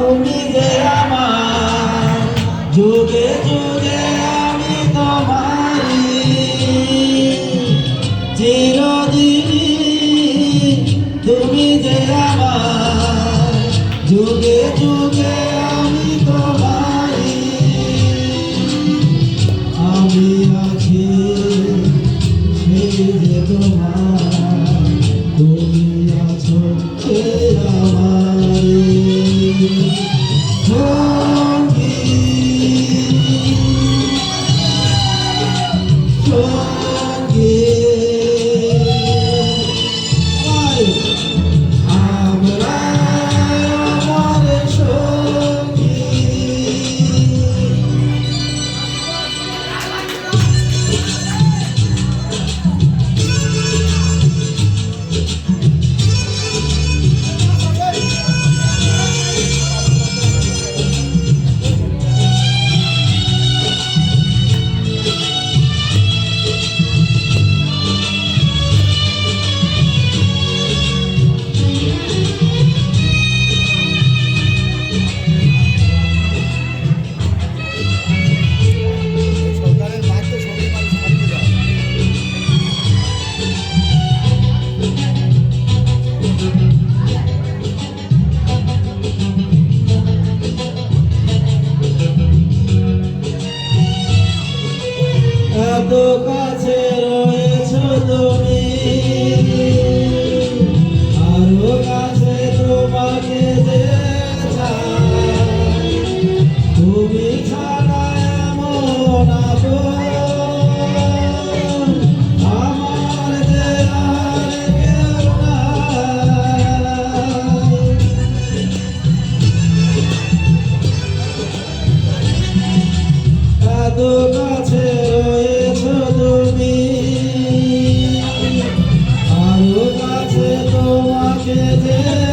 তুমি যে আমার যোগে কত কাছে রয়েছ তুমি। আরও কাছে তোমাকে যে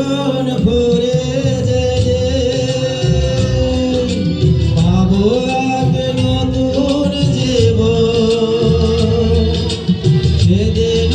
মন ভরে যে পাবো এক নতুন জীবন। সেদিন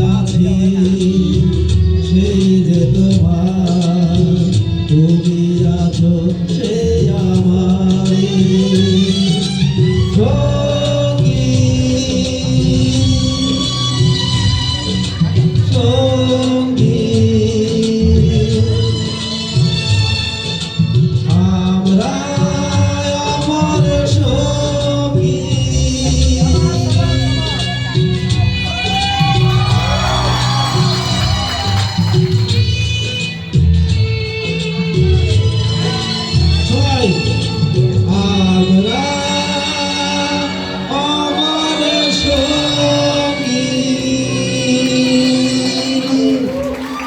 কি